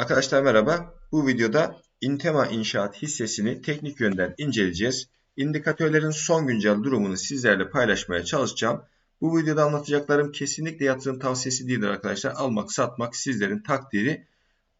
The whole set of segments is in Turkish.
Arkadaşlar merhaba. Bu videoda Intema İnşaat hissesini teknik yönden inceleyeceğiz. İndikatörlerin son güncel durumunu sizlerle paylaşmaya çalışacağım. Bu videoda anlatacaklarım kesinlikle yatırım tavsiyesi değildir arkadaşlar. Almak satmak sizlerin takdiri.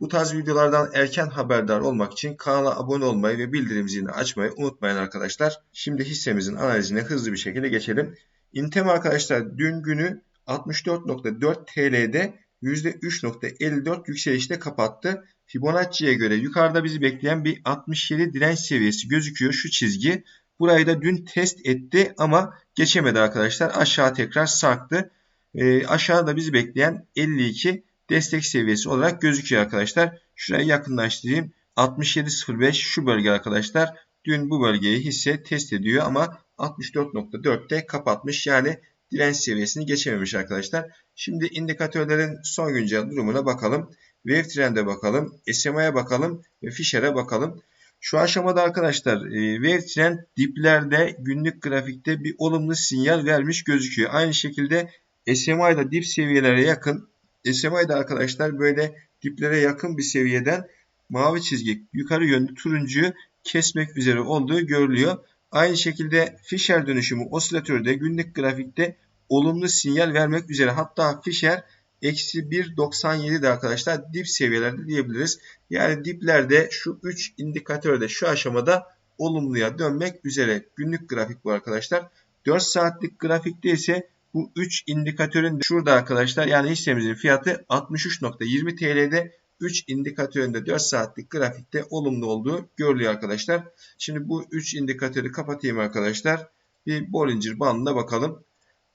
Bu tarz videolardan erken haberdar olmak için kanala abone olmayı ve bildirim zilini açmayı unutmayın arkadaşlar. Şimdi hissemizin analizine hızlı bir şekilde geçelim. Intema arkadaşlar dün günü 64.4 TL'de %3.54 yükselişte kapattı. Fibonacci'ye göre yukarıda bizi bekleyen bir 67 direnç seviyesi gözüküyor şu çizgi. Burayı da dün test etti ama geçemedi arkadaşlar. Aşağı tekrar sarktı. E, aşağıda bizi bekleyen 52 destek seviyesi olarak gözüküyor arkadaşlar. Şurayı yakınlaştırayım. 67.05 şu bölge arkadaşlar. Dün bu bölgeyi hisse test ediyor ama 64.4'te kapatmış. Yani direnç seviyesini geçememiş arkadaşlar. Şimdi indikatörlerin son güncel durumuna bakalım. Wave bakalım. SMA'ya bakalım ve Fisher'e bakalım. Şu aşamada arkadaşlar e, Wave diplerde günlük grafikte bir olumlu sinyal vermiş gözüküyor. Aynı şekilde SMA'da dip seviyelere yakın. SMA'da arkadaşlar böyle diplere yakın bir seviyeden mavi çizgi yukarı yönlü turuncuyu kesmek üzere olduğu görülüyor. Aynı şekilde Fisher dönüşümü osilatörde günlük grafikte olumlu sinyal vermek üzere. Hatta Fisher eksi 1.97'de arkadaşlar dip seviyelerde diyebiliriz. Yani diplerde şu 3 indikatörde şu aşamada olumluya dönmek üzere. Günlük grafik bu arkadaşlar. 4 saatlik grafikte ise bu 3 indikatörün şurada arkadaşlar yani hissemizin fiyatı 63.20 TL'de 3 indikatöründe 4 saatlik grafikte olumlu olduğu görülüyor arkadaşlar. Şimdi bu 3 indikatörü kapatayım arkadaşlar. Bir Bollinger bandına bakalım.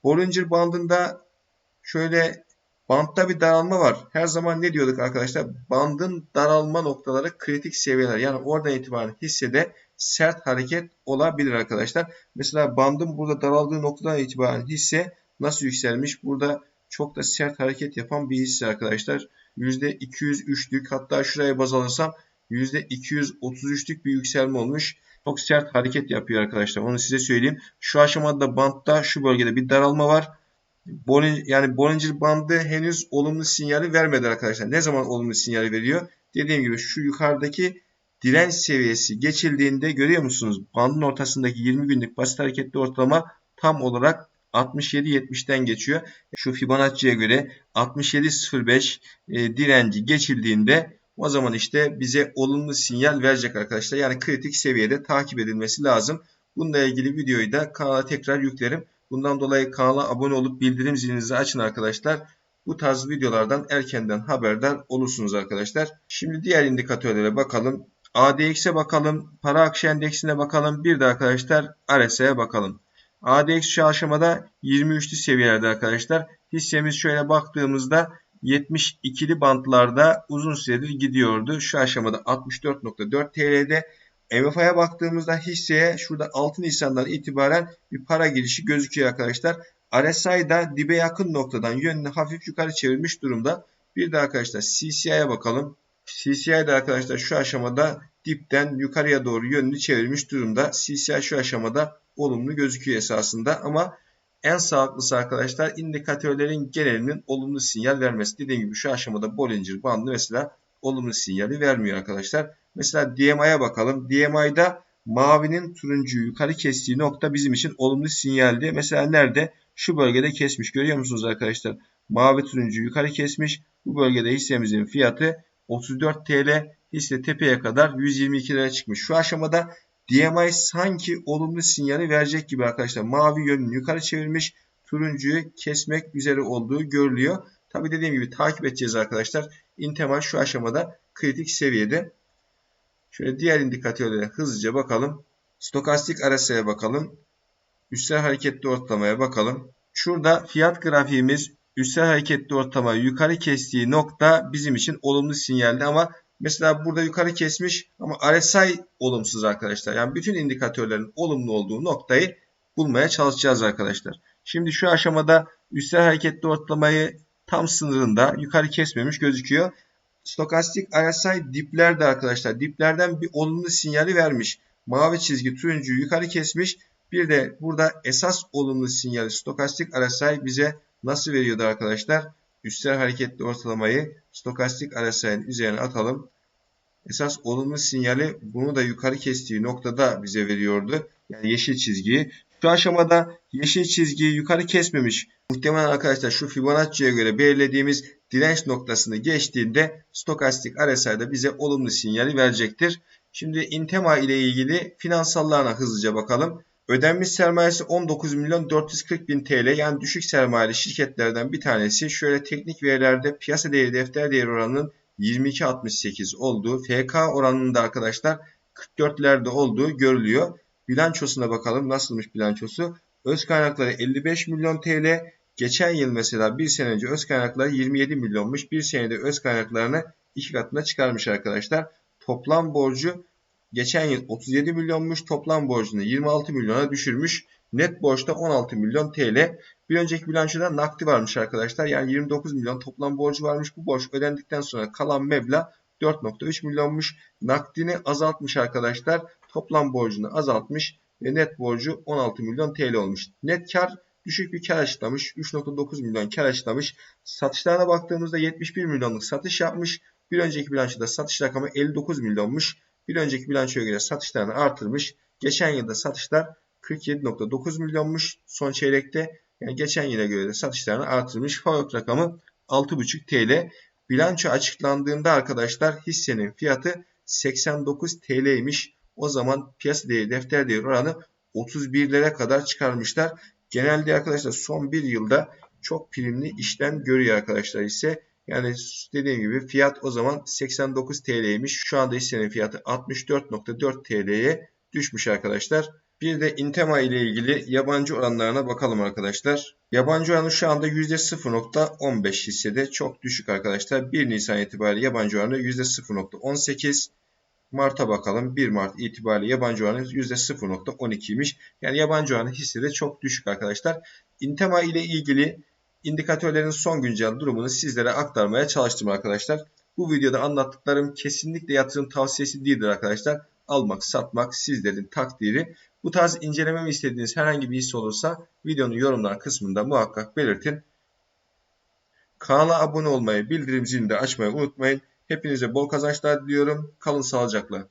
Bollinger bandında şöyle bantta bir daralma var. Her zaman ne diyorduk arkadaşlar? Bandın daralma noktaları kritik seviyeler. Yani oradan itibaren hissede sert hareket olabilir arkadaşlar. Mesela bandın burada daraldığı noktadan itibaren hisse nasıl yükselmiş? Burada çok da sert hareket yapan bir hisse arkadaşlar. %203'lük hatta şuraya baz alırsam %233'lük bir yükselme olmuş. Çok sert hareket yapıyor arkadaşlar. Onu size söyleyeyim. Şu aşamada bantta şu bölgede bir daralma var. Bollinger, yani Bollinger bandı henüz olumlu sinyali vermedi arkadaşlar. Ne zaman olumlu sinyali veriyor? Dediğim gibi şu yukarıdaki direnç seviyesi geçildiğinde görüyor musunuz? Bandın ortasındaki 20 günlük basit hareketli ortalama tam olarak 67.70'den geçiyor. Şu Fibonacci'ye göre 67.05 e, direnci geçildiğinde o zaman işte bize olumlu sinyal verecek arkadaşlar. Yani kritik seviyede takip edilmesi lazım. Bununla ilgili videoyu da kanala tekrar yüklerim. Bundan dolayı kanala abone olup bildirim zilinizi açın arkadaşlar. Bu tarz videolardan erkenden haberdar olursunuz arkadaşlar. Şimdi diğer indikatörlere bakalım. ADX'e bakalım. Para akışı endeksine bakalım. Bir de arkadaşlar RSI'ye bakalım. ADX şu aşamada 23'lü seviyelerde arkadaşlar. Hissemiz şöyle baktığımızda 72'li bantlarda uzun süredir gidiyordu. Şu aşamada 64.4 TL'de. MFA'ya baktığımızda hisseye şurada 6 Nisan'dan itibaren bir para girişi gözüküyor arkadaşlar. RSI da dibe yakın noktadan yönünü hafif yukarı çevirmiş durumda. Bir de arkadaşlar CCI'ye bakalım. CCI de arkadaşlar şu aşamada dipten yukarıya doğru yönünü çevirmiş durumda. CCI şu aşamada olumlu gözüküyor esasında ama en sağlıklısı arkadaşlar indikatörlerin genelinin olumlu sinyal vermesi. Dediğim gibi şu aşamada Bollinger bandı mesela olumlu sinyali vermiyor arkadaşlar. Mesela DMI'ye bakalım. DMI'da mavinin turuncuyu yukarı kestiği nokta bizim için olumlu sinyaldi. Mesela nerede? Şu bölgede kesmiş. Görüyor musunuz arkadaşlar? Mavi turuncu yukarı kesmiş. Bu bölgede hissemizin fiyatı 34 TL. Hisse tepeye kadar 122 lira çıkmış. Şu aşamada DMI sanki olumlu sinyali verecek gibi arkadaşlar. Mavi yönünü yukarı çevirmiş. Turuncuyu kesmek üzere olduğu görülüyor. Tabi dediğim gibi takip edeceğiz arkadaşlar. Intemal şu aşamada kritik seviyede. Şöyle diğer indikatörlere hızlıca bakalım. Stokastik RSI'ye bakalım. Üstel hareketli ortalamaya bakalım. Şurada fiyat grafiğimiz üstel hareketli ortalamayı yukarı kestiği nokta bizim için olumlu sinyaldi ama mesela burada yukarı kesmiş ama RSI olumsuz arkadaşlar. Yani bütün indikatörlerin olumlu olduğu noktayı bulmaya çalışacağız arkadaşlar. Şimdi şu aşamada üstel hareketli ortalamayı tam sınırında yukarı kesmemiş gözüküyor. Stokastik RSI diplerde arkadaşlar. Diplerden bir olumlu sinyali vermiş. Mavi çizgi turuncuyu yukarı kesmiş. Bir de burada esas olumlu sinyali stokastik RSI bize nasıl veriyordu arkadaşlar? Üstel hareketli ortalamayı stokastik RSI'nin üzerine atalım. Esas olumlu sinyali bunu da yukarı kestiği noktada bize veriyordu. Yani yeşil çizgiyi. Şu aşamada yeşil çizgiyi yukarı kesmemiş. Muhtemelen arkadaşlar şu Fibonacci'ye göre belirlediğimiz direnç noktasını geçtiğinde stokastik RSI'da bize olumlu sinyali verecektir. Şimdi Intema ile ilgili finansallarına hızlıca bakalım. Ödenmiş sermayesi 19 milyon 440 bin TL yani düşük sermayeli şirketlerden bir tanesi. Şöyle teknik verilerde piyasa değeri defter değeri oranının 22.68 olduğu, FK oranının da arkadaşlar 44'lerde olduğu görülüyor. Bilançosuna bakalım nasılmış bilançosu. Öz kaynakları 55 milyon TL. Geçen yıl mesela bir sene önce öz kaynakları 27 milyonmuş. Bir senede öz kaynaklarını iki katına çıkarmış arkadaşlar. Toplam borcu geçen yıl 37 milyonmuş. Toplam borcunu 26 milyona düşürmüş. Net borçta 16 milyon TL. Bir önceki bilançoda nakdi varmış arkadaşlar. Yani 29 milyon toplam borcu varmış. Bu borç ödendikten sonra kalan meblağ 4.3 milyonmuş. Nakdini azaltmış arkadaşlar. Toplam borcunu azaltmış ve net borcu 16 milyon TL olmuş. Net kar düşük bir kar açıklamış. 3.9 milyon kar açıklamış. Satışlarına baktığımızda 71 milyonluk satış yapmış. Bir önceki bilançoda satış rakamı 59 milyonmuş. Bir önceki bilançoya göre satışlarını artırmış. Geçen yılda satışlar 47.9 milyonmuş son çeyrekte. Yani geçen yıla göre de satışlarını artırmış. Fabrik rakamı 6.5 TL. Bilanço açıklandığında arkadaşlar hissenin fiyatı 89 TL'ymiş. O zaman piyasa değeri defter değeri oranı 31'lere kadar çıkarmışlar. Genelde arkadaşlar son bir yılda çok primli işlem görüyor arkadaşlar ise. Yani dediğim gibi fiyat o zaman 89 TL'ymiş. Şu anda hissenin fiyatı 64.4 TL'ye düşmüş arkadaşlar. Bir de Intema ile ilgili yabancı oranlarına bakalım arkadaşlar. Yabancı oranı şu anda %0.15 hissede çok düşük arkadaşlar. 1 Nisan itibariyle yabancı oranı %0.18. Mart'a bakalım. 1 Mart itibariyle yabancı oranı %0.12'ymiş. Yani yabancı oranı hissede çok düşük arkadaşlar. Intema ile ilgili indikatörlerin son güncel durumunu sizlere aktarmaya çalıştım arkadaşlar. Bu videoda anlattıklarım kesinlikle yatırım tavsiyesi değildir arkadaşlar. Almak, satmak sizlerin takdiri. Bu tarz incelememi istediğiniz herhangi bir hisse olursa videonun yorumlar kısmında muhakkak belirtin. Kanala abone olmayı, bildirim zilini de açmayı unutmayın. Hepinize bol kazançlar diliyorum. Kalın sağlıcakla.